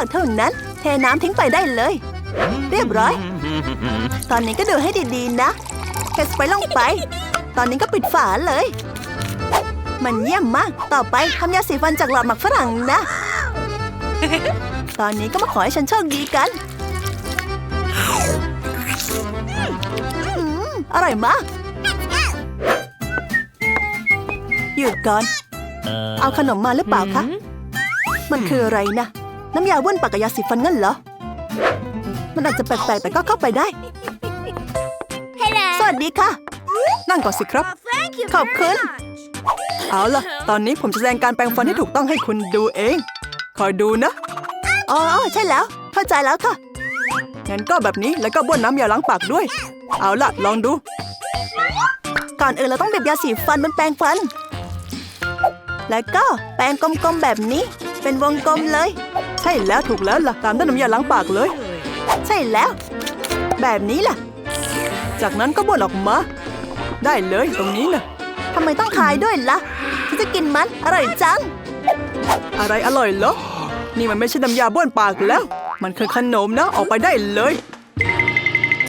ากเท่านั้น เทน้ำทิ้งไปได้เลย เรียบร้อย ตอนนี้ก็ดูให้ดีๆนะเทสไปลงไป ตอนนี้ก็ปิดฝาเลย มันเยี่ยมมาก ต่อไปทำยาสีฟันจากหลอดหมักฝรั่งนะ ตอนนี้ก็มาขอให้ฉันโชคดีกันอืมอร่อยมากหยุดก่อน เอาขนมมาหรือเปล่าคะ มันคืออะไรนะ น้ำยาบ้วนปากกับยาสีฟันงั้นเหรอ มันอาจจะแปลกๆ แต่ก็เข้าไปได้ สวัสดีค่ะ นั่งก่อนสิครับ ขอบคุณ เอาล่ะ ตอนนี้ผมจะแสดงการแปรงฟันที่ถูกต้องให้คุณดูเอง คอยดูนะ อ๋อ ใช่แล้ว เข้าใจแล้วค่ะ งั้นก็แบบนี้แล้วก็บ้วนน้ำยาล้างปากด้วย เอาล่ะ ลองดู ก่อนอื่นเราต้องบีบยาสีฟันบนแปรงฟัน แล้วก็แปรงกลมๆแบบนี้ เป็นวงกลมเลยใช่แล้วถูกแล้วล่ะ ตามด้วยน้ำยาล้างปากเลย ใช่แล้ว แบบนี้ล่ะ จากนั้นก็บ้วนออกมา ได้เลยตรงนี้นะทำไมต้องคายด้วยล่ะฉันจะกินมันอร่อยจัง อะไรอร่อยเหรอ นี่มันไม่ใช่น้ำยาบ้วนปากแล้ว มันคือขนมนะ ออกไปได้เลย